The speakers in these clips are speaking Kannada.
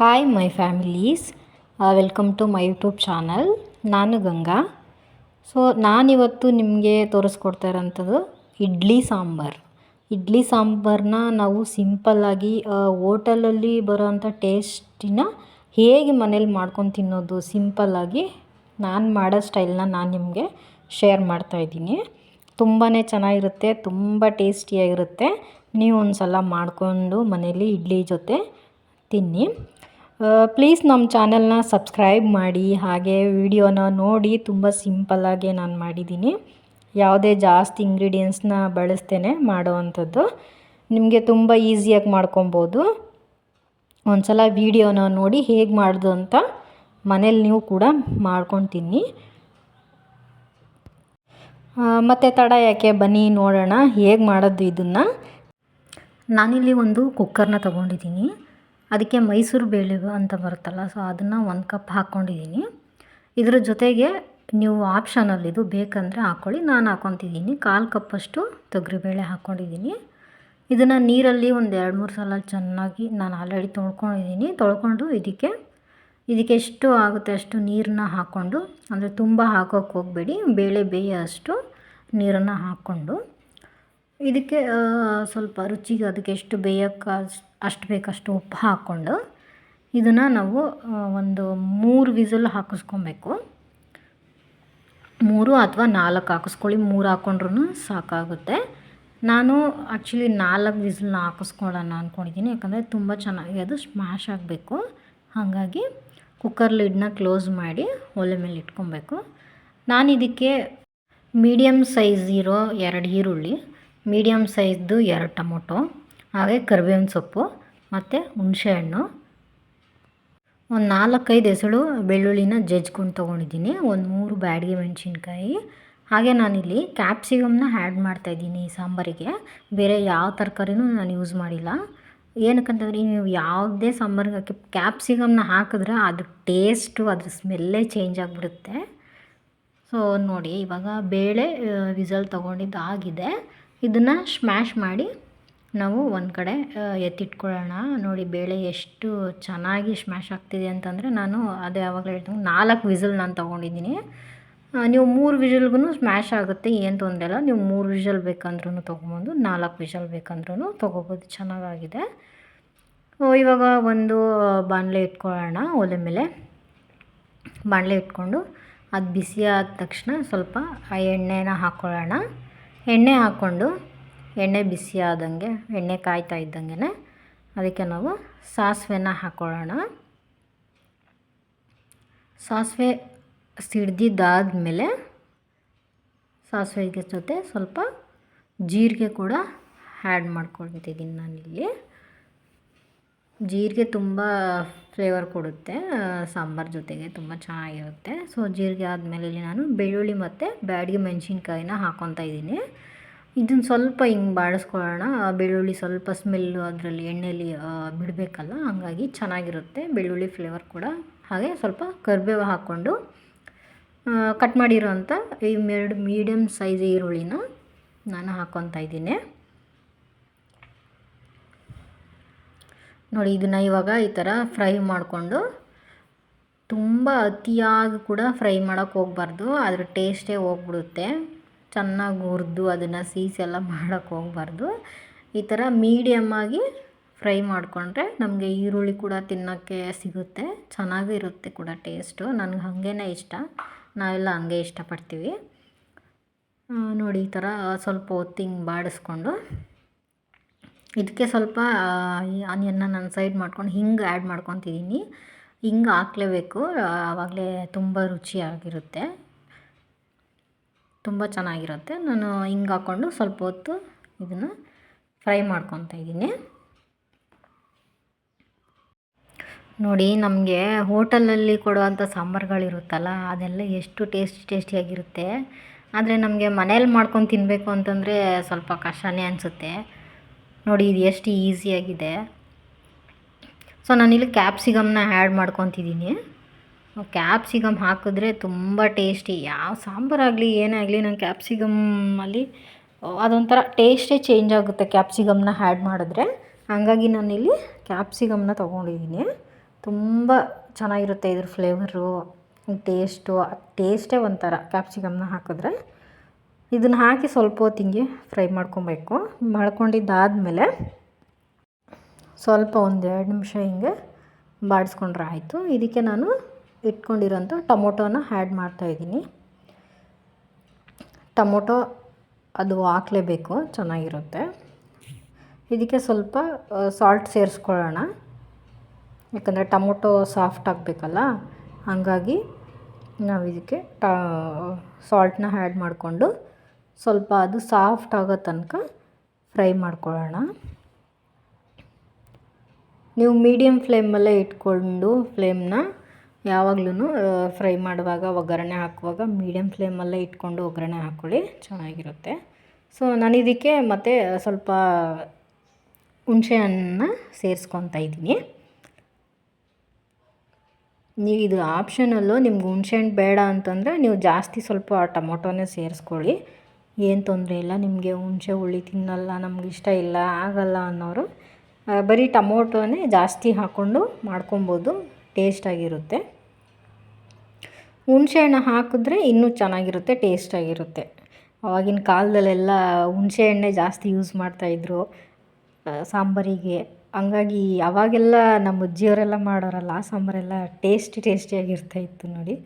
Hi my families welcome to my YouTube channel ನಾನು ಗಂಗಾ. ಸೊ ನಾನಿವತ್ತು ನಿಮಗೆ ತೋರಿಸ್ಕೊಡ್ತಾ ಇರೋಂಥದ್ದು ಇಡ್ಲಿ ಸಾಂಬಾರು. ಇಡ್ಲಿ ಸಾಂಬಾರನ್ನ ನಾವು ಸಿಂಪಲ್ಲಾಗಿ ಹೋಟೆಲಲ್ಲಿ ಬರೋವಂಥ ಟೇಸ್ಟಿನ ಹೇಗೆ ಮನೇಲಿ ಮಾಡ್ಕೊಂಡು ತಿನ್ನೋದು ಸಿಂಪಲ್ಲಾಗಿ ನಾನು ಮಾಡೋ ಸ್ಟೈಲ್ನ ನಾನು ನಿಮಗೆ ಶೇರ್ ಮಾಡ್ತಾಯಿದ್ದೀನಿ ತುಂಬಾ ಚೆನ್ನಾಗಿರುತ್ತೆ, ತುಂಬ ಟೇಸ್ಟಿಯಾಗಿರುತ್ತೆ ನೀವು ಒಂದು ಸಲ ಮಾಡಿಕೊಂಡು ಮನೇಲಿ ಇಡ್ಲಿ ಜೊತೆ ತಿನ್ನಿ. ಪ್ಲೀಸ್ ನಮ್ಮ ಚಾನೆಲ್ನ ಸಬ್ಸ್ಕ್ರೈಬ್ ಮಾಡಿ, ಹಾಗೆ ವಿಡಿಯೋನ ನೋಡಿ, ತುಂಬ ಸಿಂಪಲ್ಲಾಗೆ ನಾನು ಮಾಡಿದ್ದೀನಿ. ಯಾವುದೇ ಜಾಸ್ತಿ ಇಂಗ್ರೀಡಿಯೆಂಟ್ಸ್ನ ಬಳಸ್ತೇನೆ ಮಾಡೋವಂಥದ್ದು ನಿಮಗೆ ತುಂಬ ಈಸಿಯಾಗಿ ಮಾಡ್ಕೊಬೋದು. ಒಂದು ಸಲ ವೀಡಿಯೋನ ನೋಡಿ ಹೇಗೆ ಮಾಡೋದು ಅಂತ ಮನೇಲಿ ನೀವು ಕೂಡ ಮಾಡ್ಕೊಂಡು ತಿನ್ನಿ ಮತ್ತು ತಡ ಯಾಕೆ? ಬನ್ನಿ, ನೋಡೋಣ ಹೇಗೆ ಮಾಡೋದು ಇದನ್ನು. ನಾನಿಲ್ಲಿ ಒಂದು ಕುಕ್ಕರ್ನ ತೊಗೊಂಡಿದ್ದೀನಿ. ಅದಕ್ಕೆ ಮೈಸೂರು ಬೇಳೆ ಅಂತ ಬರುತ್ತಲ್ಲ ಸೊ ಅದನ್ನು ಒಂದು ಕಪ್ ಹಾಕ್ಕೊಂಡಿದ್ದೀನಿ ಇದ್ರ ಜೊತೆಗೆ ನೀವು ಆಪ್ಷನಲ್ಲಿ ಇದು ಬೇಕಂದರೆ ಹಾಕ್ಕೊಳ್ಳಿ ನಾನು ಹಾಕ್ಕೊತಿದ್ದೀನಿ ಕಾಲು ಕಪ್ಪಷ್ಟು ತೊಗರಿಬೇಳೆ ಹಾಕ್ಕೊಂಡಿದ್ದೀನಿ ಇದನ್ನು ನೀರಲ್ಲಿ ಒಂದು ಎರಡು ಮೂರು ಸಲ ಚೆನ್ನಾಗಿ ನಾನು ಆಲ್ರೆಡಿ ತೊಳ್ಕೊಂಡಿದ್ದೀನಿ. ತೊಳ್ಕೊಂಡು ಇದಕ್ಕೆ ಇದಕ್ಕೆ ಎಷ್ಟು ಆಗುತ್ತೆ ಅಷ್ಟು ನೀರನ್ನ ಹಾಕ್ಕೊಂಡು ಅಂದರೆ ತುಂಬ ಹಾಕೋಕ್ಕೆ ಹೋಗಬೇಡಿ, ಬೇಳೆ ಬೇಯೋ ಅಷ್ಟು ನೀರನ್ನು ಹಾಕ್ಕೊಂಡು ಇದಕ್ಕೆ ಸ್ವಲ್ಪ ರುಚಿಗೆ ಅದಕ್ಕೆ ಎಷ್ಟು ಬೇಯೋಕ್ಕೆ, ಅಷ್ಟು ಬೇಕಷ್ಟು ಉಪ್ಪು ಹಾಕ್ಕೊಂಡು ಇದನ್ನು ನಾವು ಒಂದು ಮೂರು ವಿಸಲ್ ಹಾಕಿಸ್ಕೊಬೇಕು. ಮೂರು ಅಥವಾ ನಾಲ್ಕು ಹಾಕಿಸ್ಕೊಳ್ಳಿ. ಮೂರು ಹಾಕ್ಕೊಂಡ್ರೂ ಸಾಕಾಗುತ್ತೆ. ನಾನು ಆ್ಯಕ್ಚುಲಿ ನಾಲ್ಕು ವಿಸಲ್ನ ಹಾಕಿಸ್ಕೊಳ್ಳೋಣ ಅಂದ್ಕೊಂಡಿದ್ದೀನಿ ಯಾಕಂದರೆ ತುಂಬ ಚೆನ್ನಾಗಿ ಅದು ಸ್ಮ್ಯಾಶ್ ಆಗಬೇಕು. ಹಾಗಾಗಿ ಕುಕ್ಕರ್ ಲಿಡ್ನ ಕ್ಲೋಸ್ ಮಾಡಿ ಒಲೆ ಮೇಲೆ ಇಟ್ಕೊಬೇಕು. ನಾನು ಇದಕ್ಕೆ ಮೀಡಿಯಮ್ ಸೈಜ್ ಇರೋ ಎರಡು ಈರುಳ್ಳಿ. ಮೀಡಿಯಮ್ ಸೈಜ್ದು ಎರಡು ಟೊಮೊಟೊ, ಹಾಗೆ ಕರಿಬೇವಿನ ಸೊಪ್ಪು, ಮತ್ತು ಹುಣಸೆಹಣ್ಣು ಒಂದು ನಾಲ್ಕೈದು ಹೆಸಳು ಬೆಳ್ಳುಳ್ಳಿನ ಜಜ್ಕೊಂಡು ತೊಗೊಂಡಿದ್ದೀನಿ. ಒಂದು ಮೂರು ಬ್ಯಾಡಿಗೆ ಮೆಣಸಿನ್ಕಾಯಿ. ಹಾಗೆ ನಾನಿಲ್ಲಿ ಕ್ಯಾಪ್ಸಿಕಮ್ನ ಆ್ಯಡ್ ಮಾಡ್ತಾಯಿದ್ದೀನಿ ಈ ಸಾಂಬಾರಿಗೆ. ಬೇರೆ ಯಾವ ತರಕಾರಿನೂ ನಾನು ಯೂಸ್ ಮಾಡಿಲ್ಲ. ಏನಕ್ಕಂತಂದರೆ, ನೀವು ಯಾವುದೇ ಸಾಂಬಾರಿಗೆ ಹಾಕಿ ಕ್ಯಾಪ್ಸಿಕಮ್ನ ಹಾಕಿದ್ರೆ ಅದ್ರ ಟೇಸ್ಟು, ಅದ್ರ ಸ್ಮೆಲ್ಲೇ ಚೇಂಜ್ ಆಗಿಬಿಡುತ್ತೆ. ಸೊ ನೋಡಿ, ಇವಾಗ ಬೇಳೆ ವಿಸಲ್ ತೊಗೊಂಡಿದ್ದು ಆಗಿದೆ ಇದನ್ನು ಸ್ಮ್ಯಾಶ್ ಮಾಡಿ ನಾವು ಒಂದು ಕಡೆ ಎತ್ತಿಟ್ಕೊಳ್ಳೋಣ. ನೋಡಿ, ಬೇಳೆ ಎಷ್ಟು ಚೆನ್ನಾಗಿ ಸ್ಮ್ಯಾಶ್ ಆಗ್ತಿದೆ ಅಂತಂದರೆ ನಾನು ಅದೇ ಯಾವಾಗಲೂ ಹೇಳ್ತೀನಿ ನಾಲ್ಕು ವಿಸಲ್ ನಾನು ತೊಗೊಂಡಿದ್ದೀನಿ. ನೀವು ಮೂರು ವಿಷಲ್ಗೂ ಸ್ಮ್ಯಾಶ್ ಆಗುತ್ತೆ, ಏನು ತೊಂದರೆ ಇಲ್ಲ. ನೀವು ಮೂರು ವಿಷಲ್ ಬೇಕಂದ್ರೂ ತೊಗೊಬೋದು, ನಾಲ್ಕು ವಿಷಲ್ ಬೇಕಂದ್ರೂ ತೊಗೋಬೋದು. ಚೆನ್ನಾಗಾಗಿದೆ. ಇವಾಗ ಒಂದು ಬಾಣಲೆ ಇಟ್ಕೊಳ್ಳೋಣ ಒಲೆ ಮೇಲೆ. ಬಾಣಲೆ ಇಟ್ಕೊಂಡು ಅದು ಬಿಸಿ ಆದ ತಕ್ಷಣ ಸ್ವಲ್ಪ ಆ ಎಣ್ಣೆನ ಹಾಕ್ಕೊಳ್ಳೋಣ ಎಣ್ಣೆ ಹಾಕ್ಕೊಂಡು ಎಣ್ಣೆ ಬಿಸಿ ಆದಂಗೆ, ಎಣ್ಣೆ ಕಾಯ್ತಾ ಇದ್ದಂಗೆ ಅದಕ್ಕೆ ನಾವು ಸಾಸಿವೆನ ಹಾಕ್ಕೊಳ್ಳೋಣ ಸಾಸಿವೆ ಸಿಡ್ದಿದ್ದಾದಮೇಲೆ ಸಾಸಿವೆಗೆ ಜೊತೆ ಸ್ವಲ್ಪ ಜೀರಿಗೆ ಕೂಡ ಆ್ಯಡ್ ಮಾಡ್ಕೊಳ್ತಿದ್ದೀನಿ ನಾನಿಲ್ಲಿ. ಜೀರಿಗೆ ತುಂಬ ಫ್ಲೇವರ್ ಕೊಡುತ್ತೆ ಸಾಂಬಾರು ಜೊತೆಗೆ ತುಂಬ ಚೆನ್ನಾಗಿರುತ್ತೆ. ಸೊ ಜೀರಿಗೆ ಆದಮೇಲೆ ನಾನು ಬೆಳ್ಳುಳ್ಳಿ ಮತ್ತು ಬ್ಯಾಡಿಗೆ ಮೆಣಸಿನ್ಕಾಯಿನ ಹಾಕ್ಕೊತಾ ಇದ್ದೀನಿ. ಇದನ್ನು ಸ್ವಲ್ಪ ಹಿಂಗೆ ಬಾಡಿಸ್ಕೊಳ್ಳೋಣ ಬೆಳ್ಳುಳ್ಳಿ ಸ್ವಲ್ಪ ಸ್ಮೆಲ್ಲು ಅದರಲ್ಲಿ ಎಣ್ಣೆಯಲ್ಲಿ ಬಿಡಬೇಕಲ್ಲ, ಹಾಗಾಗಿ ಚೆನ್ನಾಗಿರುತ್ತೆ. ಬೆಳ್ಳುಳ್ಳಿ ಫ್ಲೇವರ್ ಕೂಡ. ಹಾಗೆ ಸ್ವಲ್ಪ ಕರಿಬೇವು ಹಾಕ್ಕೊಂಡು ಕಟ್ ಮಾಡಿರೋಂಥ ಈ ಎರಡು ಮೀಡಿಯಮ್ ಸೈಜ್ ಈರುಳ್ಳಿನ ನಾನು ಹಾಕ್ಕೊತಾ ಇದ್ದೀನಿ. ನೋಡಿ, ಇದನ್ನು ಇವಾಗ ಈ ಥರ ಫ್ರೈ ಮಾಡಿಕೊಂಡು ತುಂಬ ಅತಿಯಾಗಿ ಕೂಡ ಫ್ರೈ ಮಾಡೋಕ್ಕೆ ಹೋಗ್ಬಾರ್ದು. ಅದ್ರ ಟೇಸ್ಟೇ ಹೋಗ್ಬಿಡುತ್ತೆ. ಚೆನ್ನಾಗಿ ಹುರಿದು ಅದನ್ನು ಸೀಸೆಲ್ಲ ಮಾಡೋಕ್ಕೆ ಹೋಗ್ಬಾರ್ದು. ಈ ಥರ ಮೀಡಿಯಮ್ಮಾಗಿ ಫ್ರೈ ಮಾಡಿಕೊಂಡ್ರೆ ನಮಗೆ ಈರುಳ್ಳಿ ಕೂಡ ತಿನ್ನೋಕ್ಕೆ ಸಿಗುತ್ತೆ. ಚೆನ್ನಾಗಿರುತ್ತೆ ಕೂಡ ಟೇಸ್ಟು. ನನಗೆ ಹಾಗೇ ಇಷ್ಟ. ನಾವೆಲ್ಲ ಹಂಗೆ ಇಷ್ಟಪಡ್ತೀವಿ. ನೋಡಿ, ಈ ಥರ ಸ್ವಲ್ಪ ಹೊತ್ತು ಹಿಂಗೆ ಬಾಡಿಸ್ಕೊಂಡು ಇದಕ್ಕೆ ಸ್ವಲ್ಪ ಈ ಆನಿಯನ್ನ ನಾನು ಸೈಡ್ ಮಾಡ್ಕೊಂಡು ಹಿಂಗೆ ಆ್ಯಡ್ ಮಾಡ್ಕೊತಿದ್ದೀನಿ ಹಿಂಗೆ ಹಾಕ್ಲೇಬೇಕು. ಆವಾಗಲೇ ತುಂಬ ರುಚಿಯಾಗಿರುತ್ತೆ. ತುಂಬ ಚೆನ್ನಾಗಿರುತ್ತೆ. ನಾನು ಹಿಂಗೆ ಹಾಕ್ಕೊಂಡು ಸ್ವಲ್ಪ ಹೊತ್ತು ಇದನ್ನು ಫ್ರೈ ಮಾಡ್ಕೊತಾ ಇದ್ದೀನಿ ನೋಡಿ, ನಮಗೆ ಹೋಟೆಲಲ್ಲಿ ಕೊಡುವಂಥ ಸಾಂಬಾರುಗಳಿರುತ್ತಲ್ಲ, ಅದೆಲ್ಲ ಎಷ್ಟು ಟೇಸ್ಟಿ ಟೇಸ್ಟಿಯಾಗಿರುತ್ತೆ. ಆದರೆ ನಮಗೆ ಮನೇಲಿ ಮಾಡ್ಕೊಂಡು ತಿನ್ನಬೇಕು ಅಂತಂದರೆ ಸ್ವಲ್ಪ ಕಷ್ಟನೇ ಅನಿಸುತ್ತೆ. ನೋಡಿ, ಇದು ಎಷ್ಟು ಈಸಿಯಾಗಿದೆ ಸೊ ನಾನಿಲ್ಲಿ ಕ್ಯಾಪ್ಸಿಕಮ್ನ ಆ್ಯಡ್ ಮಾಡ್ಕೊತಿದ್ದೀನಿ. ಕ್ಯಾಪ್ಸಿಕಮ್ ಹಾಕಿದ್ರೆ ತುಂಬ ಟೇಸ್ಟಿ ಯಾವ ಸಾಂಬಾರಾಗಲಿ ಏನೇ ಆಗಲಿ, ನಾನು ಕ್ಯಾಪ್ಸಿಕಮ್ಮಲ್ಲಿ ಅದೊಂಥರ ಟೇಸ್ಟೇ ಚೇಂಜ್ ಆಗುತ್ತೆ ಕ್ಯಾಪ್ಸಿಕಮ್ನ ಆ್ಯಡ್ ಮಾಡಿದ್ರೆ. ಹಾಗಾಗಿ ನಾನಿಲ್ಲಿ ಕ್ಯಾಪ್ಸಿಕಮ್ನ ತೊಗೊಂಡಿದ್ದೀನಿ. ತುಂಬ ಚೆನ್ನಾಗಿರುತ್ತೆ ಇದ್ರ ಫ್ಲೇವರು ಟೇಸ್ಟು ಟೇಸ್ಟೇ ಒಂಥರ ಕ್ಯಾಪ್ಸಿಕಮ್ನ ಹಾಕಿದ್ರೆ. ಇದನ್ನು ಹಾಕಿ ಸ್ವಲ್ಪ ಹೊತ್ತು ಹಿಂಗೆ ಫ್ರೈ ಮಾಡ್ಕೊಬೇಕು. ಮಾಡ್ಕೊಂಡಿದ್ದಾದಮೇಲೆ ಸ್ವಲ್ಪ ಒಂದು ಎರಡು ನಿಮಿಷ ಹಿಂಗೆ ಬಾಡಿಸ್ಕೊಂಡ್ರೆ ಆಯಿತು. ಇದಕ್ಕೆ ನಾನು ಇಟ್ಕೊಂಡಿರೋಂಥ ಟೊಮೊಟೊನ ಆ್ಯಡ್ ಮಾಡ್ತಾಯಿದ್ದೀನಿ ಟೊಮೊಟೊ ಅದು ಹಾಕ್ಲೇಬೇಕು, ಚೆನ್ನಾಗಿರುತ್ತೆ. ಇದಕ್ಕೆ ಸ್ವಲ್ಪ ಸಾಲ್ಟ್ ಸೇರಿಸ್ಕೊಳ್ಳೋಣ. ಯಾಕಂದರೆ ಟೊಮೊಟೊ ಸಾಫ್ಟ್ ಆಗಬೇಕಲ್ಲ, ಹಾಗಾಗಿ ನಾವು ಇದಕ್ಕೆ ಟ ಸಾಲ್ಟನ್ನ ಆ್ಯಡ್ ಮಾಡಿಕೊಂಡು ಸ್ವಲ್ಪ ಅದು ಸಾಫ್ಟ್ ಆಗೋ ತನಕ ಫ್ರೈ ಮಾಡ್ಕೊಳ್ಳೋಣ. ನೀವು ಮೀಡಿಯಮ್ ಫ್ಲೇಮಲ್ಲೇ ಇಟ್ಕೊಂಡು ಫ್ಲೇಮ್ನ ಯಾವಾಗ್ಲೂ ಫ್ರೈ ಮಾಡುವಾಗ ಒಗ್ಗರಣೆ ಹಾಕುವಾಗ ಮೀಡಿಯಮ್ ಫ್ಲೇಮಲ್ಲೇ ಇಟ್ಕೊಂಡು ಒಗ್ಗರಣೆ ಹಾಕ್ಕೊಳ್ಳಿ ಚೆನ್ನಾಗಿರುತ್ತೆ. ಸೊ ನಾನು ಇದಕ್ಕೆ ಮತ್ತೆ ಸ್ವಲ್ಪ ಹುಣಸೆ ಹಣ್ಣನ್ನ ಸೇರಿಸ್ಕೊತಾ ಇದ್ದೀನಿ. ನೀವು ಇದು ಆಪ್ಷನಲ್ಲು ನಿಮ್ಗೆ ಹುಣ್ಸೆಹಣ್ಣು ಬೇಡ ಅಂತಂದರೆ ನೀವು ಜಾಸ್ತಿ ಸ್ವಲ್ಪ ಟೊಮೊಟೊನೇ ಸೇರಿಸ್ಕೊಳ್ಳಿ. ಏನು ತೊಂದರೆ ಇಲ್ಲ, ನಿಮಗೆ ಹುಣಸೆ ಹುಳಿ ತಿನ್ನಲ್ಲ, ನಮ್ಗೆ ಇಷ್ಟ ಇಲ್ಲ, ಆಗಲ್ಲ ಅನ್ನೋರು ಬರೀ ಟೊಮೊಟೊನೇ ಜಾಸ್ತಿ ಹಾಕ್ಕೊಂಡು ಮಾಡ್ಕೊಬೋದು ಟೇಸ್ಟಾಗಿರುತ್ತೆ ಹುಣಸೆಹಣ್ಣು ಹಾಕಿದ್ರೆ ಇನ್ನೂ ಚೆನ್ನಾಗಿರುತ್ತೆ ಟೇಸ್ಟಾಗಿರುತ್ತೆ ಆವಾಗಿನ ಕಾಲದಲ್ಲೆಲ್ಲ ಹುಣಸೆ ಎಣ್ಣೆ ಜಾಸ್ತಿ ಯೂಸ್ ಮಾಡ್ತಾಯಿದ್ರು ಸಾಂಬಾರಿಗೆ. ಹಂಗಾಗಿ ಅವಾಗೆಲ್ಲ ನಮ್ಮ ಅಜ್ಜಿಯವರೆಲ್ಲ ಮಾಡೋರಲ್ಲ, ಆ ಸಾಂಬಾರೆಲ್ಲ ಟೇಸ್ಟಿ ಟೇಸ್ಟಿಯಾಗಿರ್ತಾಯಿತ್ತು ನೋಡಿ.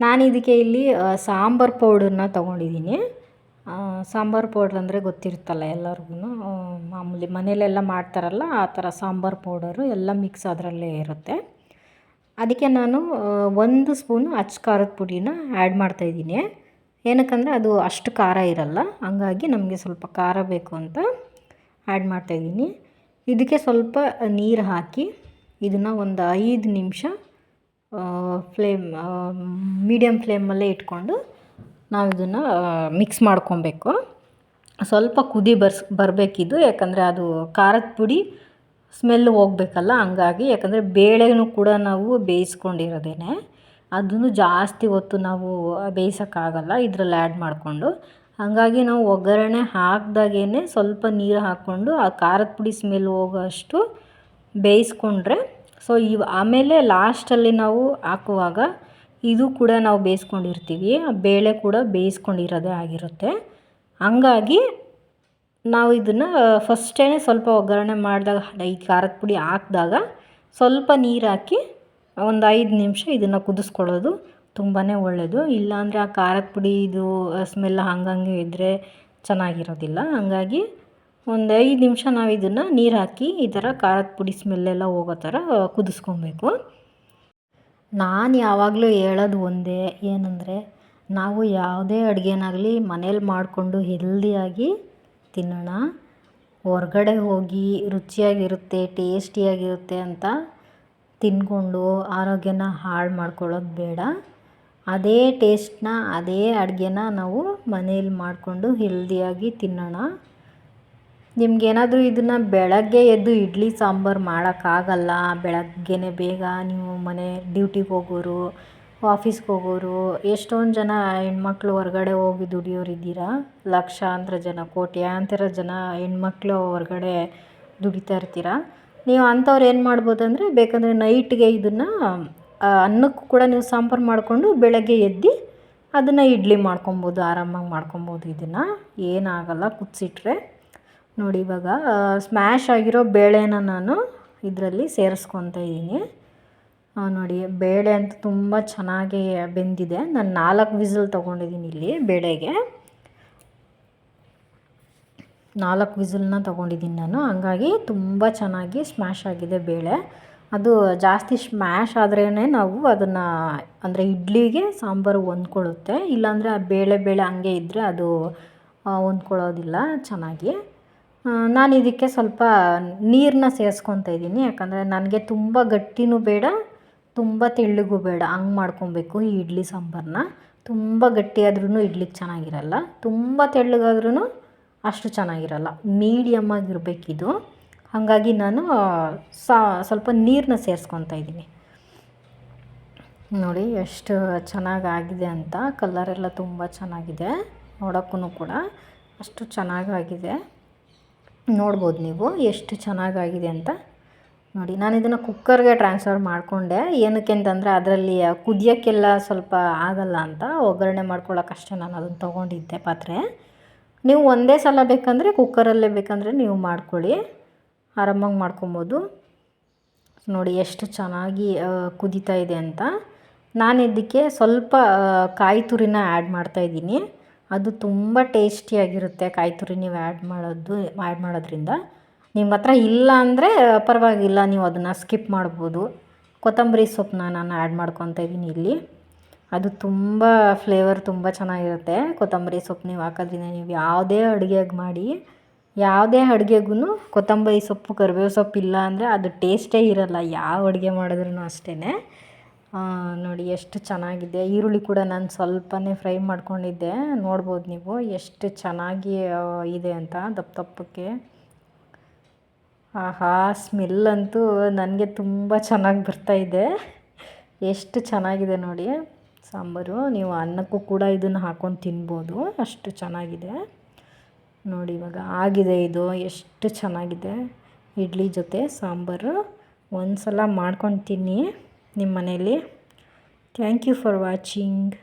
ನಾನು ಇದಕ್ಕೆ ಇಲ್ಲಿ ಸಾಂಬಾರು ಪೌಡರ್ನ ತೊಗೊಂಡಿದ್ದೀನಿ. ಸಾಂಬಾರು ಪೌಡ್ರ್ ಅಂದರೆ ಗೊತ್ತಿರುತ್ತಲ್ಲ ಎಲ್ಲರಿಗೂ ಮಾಮೂಲಿ ಮನೆಯಲ್ಲೆಲ್ಲ ಮಾಡ್ತಾರಲ್ಲ, ಆ ಥರ ಸಾಂಬಾರು ಪೌಡರು ಎಲ್ಲ ಮಿಕ್ಸ್ ಅದರಲ್ಲೇ ಇರುತ್ತೆ. ಅದಕ್ಕೆ ನಾನು ಒಂದು ಸ್ಪೂನು ಅಚ್ಚ ಖಾರದ ಪುಡಿನ ಆ್ಯಡ್ ಮಾಡ್ತಾಯಿದ್ದೀನಿ ಏನಕ್ಕಂದರೆ ಅದು ಅಷ್ಟು ಖಾರ ಇರಲ್ಲ, ಹಂಗಾಗಿ ನಮಗೆ ಸ್ವಲ್ಪ ಖಾರ ಬೇಕು ಅಂತ ಆ್ಯಡ್ ಮಾಡ್ತಾಯಿದ್ದೀನಿ ಇದಕ್ಕೆ ಸ್ವಲ್ಪ ನೀರು ಹಾಕಿ ಇದನ್ನು ಒಂದು ಐದು ನಿಮಿಷ ಫ್ಲೇಮ್ ಮೀಡಿಯಮ್ ಫ್ಲೇಮಲ್ಲೇ ಇಟ್ಕೊಂಡು ನಾವು ಇದನ್ನು ಮಿಕ್ಸ್ ಮಾಡ್ಕೊಬೇಕು. ಸ್ವಲ್ಪ ಕುದಿ ಬರ್ಸ್, ಬರಬೇಕಿದು, ಯಾಕಂದರೆ ಅದು ಖಾರದ ಪುಡಿ ಸ್ಮೆಲ್ ಹೋಗ್ಬೇಕಲ್ಲ, ಹಂಗಾಗಿ ಯಾಕಂದರೆ ಬೇಳೆನೂ ಕೂಡ ನಾವು ಬೇಯಿಸ್ಕೊಂಡಿರೋದೇನೆ. ಅದನ್ನು ಜಾಸ್ತಿ ಹೊತ್ತು ನಾವು ಬೇಯಿಸೋಕ್ಕಾಗಲ್ಲ, ಇದ್ರಲ್ಲಿ ಆ್ಯಡ್ ಮಾಡಿಕೊಂಡು. ಹಾಗಾಗಿ ನಾವು ಒಗ್ಗರಣೆ ಹಾಕಿದಾಗೇ ಸ್ವಲ್ಪ ನೀರು ಹಾಕ್ಕೊಂಡು, ಆ ಖಾರದ ಪುಡಿ ಸ್ಮೆಲ್ ಹೋಗೋಷ್ಟು ಬೇಯಿಸ್ಕೊಂಡ್ರೆ, ಸೊ ಇವು ಆಮೇಲೆ ಲಾಸ್ಟಲ್ಲಿ ನಾವು ಹಾಕುವಾಗ ಇದು ಕೂಡ ನಾವು ಬೇಯಿಸ್ಕೊಂಡಿರ್ತೀವಿ ಬೇಳೆ ಕೂಡ ಬೇಯಿಸ್ಕೊಂಡಿರೋದೇ ಆಗಿರುತ್ತೆ. ಹಂಗಾಗಿ ನಾವು ಇದನ್ನು ಫಸ್ಟೇ ಸ್ವಲ್ಪ ಒಗ್ಗರಣೆ ಮಾಡಿದಾಗ, ಈ ಖಾರದ ಪುಡಿ ಹಾಕಿದಾಗ ಸ್ವಲ್ಪ ನೀರು ಹಾಕಿ ಒಂದು ಐದು ನಿಮಿಷ ಇದನ್ನು ಕುದಿಸ್ಕೊಳ್ಳೋದು ತುಂಬಾ ಒಳ್ಳೆಯದು ಇಲ್ಲಾಂದರೆ ಆ ಖಾರದ ಪುಡಿ ಇದು ಸ್ಮೆಲ್ ಹಂಗಂಗೆ ಇದ್ದರೆ ಚೆನ್ನಾಗಿರೋದಿಲ್ಲ. ಹಂಗಾಗಿ ಒಂದು ಐದು ನಿಮಿಷ ನಾವು ಇದನ್ನು ನೀರು ಹಾಕಿ ಈ ಥರ ಖಾರದ ಪುಡಿ ಸ್ಮೆಲ್ಲೆಲ್ಲ ಹೋಗೋ ಥರ ಕುದಿಸ್ಕೊಬೇಕು. ನಾನು ಯಾವಾಗಲೂ ಹೇಳೋದು ಒಂದೇ ಏನಂದರೆ, ನಾವು ಯಾವುದೇ ಅಡುಗೆನಾಗಲಿ ಮನೇಲಿ ಮಾಡಿಕೊಂಡು ಹೆಲ್ದಿಯಾಗಿ ತಿನ್ನೋಣ. ಹೊರ್ಗಡೆ ಹೋಗಿ ರುಚಿಯಾಗಿರುತ್ತೆ, ಟೇಸ್ಟಿಯಾಗಿರುತ್ತೆ ಅಂತ ತಿನ್ಕೊಂಡು ಆರೋಗ್ಯನ ಹಾಳು ಮಾಡ್ಕೊಳ್ಳೋದು ಬೇಡ. ಅದೇ ಟೇಸ್ಟ್ನ, ಅದೇ ಅಡುಗೆನ ನಾವು ಮನೇಲಿ ಮಾಡಿಕೊಂಡು ಹೆಲ್ದಿಯಾಗಿ ತಿನ್ನೋಣ. ನಿಮ್ಗೇನಾದರೂ ಇದನ್ನು ಬೆಳಗ್ಗೆ ಎದ್ದು ಇಡ್ಲಿ ಸಾಂಬಾರು ಮಾಡೋಕ್ಕಾಗಲ್ಲ, ಬೆಳಗ್ಗೆನೇ ಬೇಗ ನೀವು ಮನೆ ಡ್ಯೂಟಿಗೆ ಹೋಗೋರು, ಆಫೀಸ್ಗೆ ಹೋಗೋರು, ಎಷ್ಟೊಂದು ಜನ ಹೆಣ್ಮಕ್ಳು ಹೊರಗಡೆ ಹೋಗಿ ದುಡಿಯೋರಿದ್ದೀರಾ ಲಕ್ಷಾಂತರ ಜನ, ಕೋಟ್ಯಾಂತರ ಜನ ಹೆಣ್ಮಕ್ಳು ಹೊರಗಡೆ ದುಡಿತಾ ಇರ್ತೀರ? ನೀವು ಅಂಥವ್ರು ಏನು ಮಾಡ್ಬೋದಂದರೆ, ಬೇಕಂದರೆ ನೈಟ್ಗೆ ಇದನ್ನು ಅನ್ನಕ್ಕೂ ಕೂಡ ನೀವು ಸಾಂಬಾರು ಮಾಡಿಕೊಂಡು ಬೆಳಗ್ಗೆ ಎದ್ದು ಅದನ್ನು ಇಡ್ಲಿ ಮಾಡ್ಕೊಬೋದು, ಆರಾಮಾಗಿ ಮಾಡ್ಕೊಬೋದು ಇದನ್ನು. ಏನಾಗಲ್ಲ, ಕುದಿಸಿಟ್ರೆ. ನೋಡಿ ಇವಾಗ ಸ್ಮ್ಯಾಶ್ ಆಗಿರೋ ಬೇಳೆನ ನಾನು ಇದರಲ್ಲಿ ಸೇರಿಸ್ಕೊತಾ ಇದ್ದೀನಿ. ನೋಡಿ, ಬೇಳೆ ಅಂತ ತುಂಬ ಚೆನ್ನಾಗಿ ಬೆಂದಿದೆ. ನಾನು ನಾಲ್ಕು ವಿಸಿಲ್ ತೊಗೊಂಡಿದ್ದೀನಿ ಇಲ್ಲಿ ಬೇಳೆಗೆ. ನಾಲ್ಕು ವಿಸಿಲ್ನ ತೊಗೊಂಡಿದ್ದೀನಿ ನಾನು. ಹಂಗಾಗಿ ತುಂಬ ಚೆನ್ನಾಗಿ ಸ್ಮ್ಯಾಶ್ ಆಗಿದೆ ಬೇಳೆ. ಅದು ಜಾಸ್ತಿ ಸ್ಮ್ಯಾಶ್ ಆದ್ರೇ ನಾವು ಅದನ್ನು, ಅಂದರೆ ಇಡ್ಲಿಗೆ ಸಾಂಬಾರು ಹೊಂದ್ಕೊಳ್ಳುತ್ತೆ. ಇಲ್ಲಾಂದರೆ ಆ ಬೇಳೆ ಬೇಳೆ ಹಂಗೆ ಇದ್ದರೆ ಅದು ಹೊಂದ್ಕೊಳ್ಳೋದಿಲ್ಲ ಚೆನ್ನಾಗಿ. ನಾನು ಇದಕ್ಕೆ ಸ್ವಲ್ಪ ನೀರನ್ನ ಸೇರಿಸ್ಕೊತಾ ಇದ್ದೀನಿ. ಯಾಕಂದರೆ ನನಗೆ ತುಂಬ ಗಟ್ಟಿನೂ ಬೇಡ, ತುಂಬ ತೆಳ್ಳಗೂ ಬೇಡ. ಹಂಗೆ ಮಾಡ್ಕೊಬೇಕು ಈ ಇಡ್ಲಿ ಸಾಂಬಾರನ್ನ ತುಂಬ ಗಟ್ಟಿಯಾದ್ರೂ ಇಡ್ಲಿಕ್ಕೆ ಚೆನ್ನಾಗಿರಲ್ಲ. ತುಂಬ ತೆಳ್ಳಗಾದ್ರೂ ಅಷ್ಟು ಚೆನ್ನಾಗಿರಲ್ಲ. ಮೀಡಿಯಮ್ಮಾಗಿರಬೇಕಿದು ಹಾಗಾಗಿ ನಾನು ಸ್ವಲ್ಪ ನೀರನ್ನ ಸೇರಿಸ್ಕೊತಾ ಇದ್ದೀನಿ. ನೋಡಿ, ಎಷ್ಟು ಚೆನ್ನಾಗಾಗಿದೆ ಅಂತ. ಕಲರೆಲ್ಲ ತುಂಬ ಚೆನ್ನಾಗಿದೆ. ನೋಡೋಕ್ಕೂ ಕೂಡ ಅಷ್ಟು ಚೆನ್ನಾಗಾಗಿದೆ ನೋಡ್ಬೋದು ನೀವು ಎಷ್ಟು ಚೆನ್ನಾಗಾಗಿದೆ ಅಂತ. ನೋಡಿ, ನಾನು ಇದನ್ನು ಕುಕ್ಕರ್ಗೆ ಟ್ರಾನ್ಸ್ಫರ್ ಮಾಡಿಕೊಂಡೆ. ಏನಕ್ಕೆ ಅಂತಂದರೆ ಅದರಲ್ಲಿ ಕುದಿಯೋಕ್ಕೆಲ್ಲ ಸ್ವಲ್ಪ ಆಗಲ್ಲ ಅಂತ. ಒಗ್ಗರಣೆ ಮಾಡ್ಕೊಳ್ಳೋಕ್ಕಷ್ಟೇ ನಾನು ಅದನ್ನು ತೊಗೊಂಡಿದ್ದೆ ಪಾತ್ರೆ. ನೀವು ಒಂದೇ ಸಲ ಬೇಕಂದರೆ ಕುಕ್ಕರಲ್ಲೇ ಬೇಕಂದರೆ ನೀವು ಮಾಡ್ಕೊಳ್ಳಿ. ಆರಾಮಾಗಿ ಮಾಡ್ಕೊಬೋದು. ನೋಡಿ, ಎಷ್ಟು ಚೆನ್ನಾಗಿ ಕುದೀತಾ ಇದೆ ಅಂತ. ನಾನು ಇದಕ್ಕೆ ಸ್ವಲ್ಪ ಕಾಯಿ ತುರಿನ ಆ್ಯಡ್ ಮಾಡ್ತಾಯಿದ್ದೀನಿ ಅದು ತುಂಬ ಟೇಸ್ಟಿಯಾಗಿರುತ್ತೆ ಕಾಯಿ ತುರಿ ನೀವು ಆ್ಯಡ್ ಮಾಡೋದು, ಆ್ಯಡ್ ಮಾಡೋದ್ರಿಂದ. ನಿಮ್ಮ ಹತ್ರ ಇಲ್ಲ ಅಂದರೆ ಪರವಾಗಿಲ್ಲ, ನೀವು ಅದನ್ನು ಸ್ಕಿಪ್ ಮಾಡ್ಬೋದು. ಕೊತ್ತಂಬರಿ ಸೊಪ್ಪನ್ನ ನಾನು ಆ್ಯಡ್ ಮಾಡ್ಕೊತಾ ಇದ್ದೀನಿ ಇಲ್ಲಿ. ಅದು ತುಂಬ ಫ್ಲೇವರ್ ತುಂಬ ಚೆನ್ನಾಗಿರುತ್ತೆ. ಕೊತ್ತಂಬರಿ ಸೊಪ್ಪು ನೀವು ಹಾಕೋದ್ರಿಂದ ನೀವು ಯಾವುದೇ ಅಡುಗೆಗೆ ಮಾಡಿ, ಯಾವುದೇ ಅಡುಗೆಗೂ ಕೊತ್ತಂಬರಿ ಸೊಪ್ಪು, ಕರಿಬೇವು ಸೊಪ್ಪು ಇಲ್ಲ ಅಂದರೆ ಅದು ಟೇಸ್ಟೇ ಇರೋಲ್ಲ. ಯಾವ ಅಡುಗೆ ಮಾಡಿದ್ರೂ ಅಷ್ಟೇ ನೋಡಿ ಎಷ್ಟು ಚೆನ್ನಾಗಿದೆ. ಈರುಳ್ಳಿ ಕೂಡ ನಾನು ಸ್ವಲ್ಪನೇ ಫ್ರೈ ಮಾಡ್ಕೊಂಡಿದ್ದೆ. ನೋಡ್ಬೋದು ನೀವು ಎಷ್ಟು ಚೆನ್ನಾಗಿ ಇದೆ ಅಂತ ದಪ್ಪ ದಪ್ಪಕ್ಕೆ. ಆಹಾ, ಸ್ಮೆಲ್ ಅಂತೂ ನನಗೆ ತುಂಬ ಚೆನ್ನಾಗಿ ಬರ್ತಾಯಿದೆ ಎಷ್ಟು ಚೆನ್ನಾಗಿದೆ ನೋಡಿ ಸಾಂಬಾರು. ನೀವು ಅನ್ನಕ್ಕೂ ಕೂಡ ಇದನ್ನು ಹಾಕ್ಕೊಂಡು ತಿನ್ಬೋದು. ಅಷ್ಟು ಚೆನ್ನಾಗಿದೆ. ನೋಡಿ ಇವಾಗ ಆಗಿದೆ ಇದು. ಎಷ್ಟು ಚೆನ್ನಾಗಿದೆ. ಇಡ್ಲಿ ಜೊತೆ ಸಾಂಬಾರು. ಒಂದು ಸಲ ಮಾಡ್ಕೊಂಡು ತಿನ್ನಿ. ನಿಮ್ಮ ಮನೆಯಲ್ಲಿ ಥ್ಯಾಂಕ್ ಯು ಫಾರ್ ವಾಚಿಂಗ್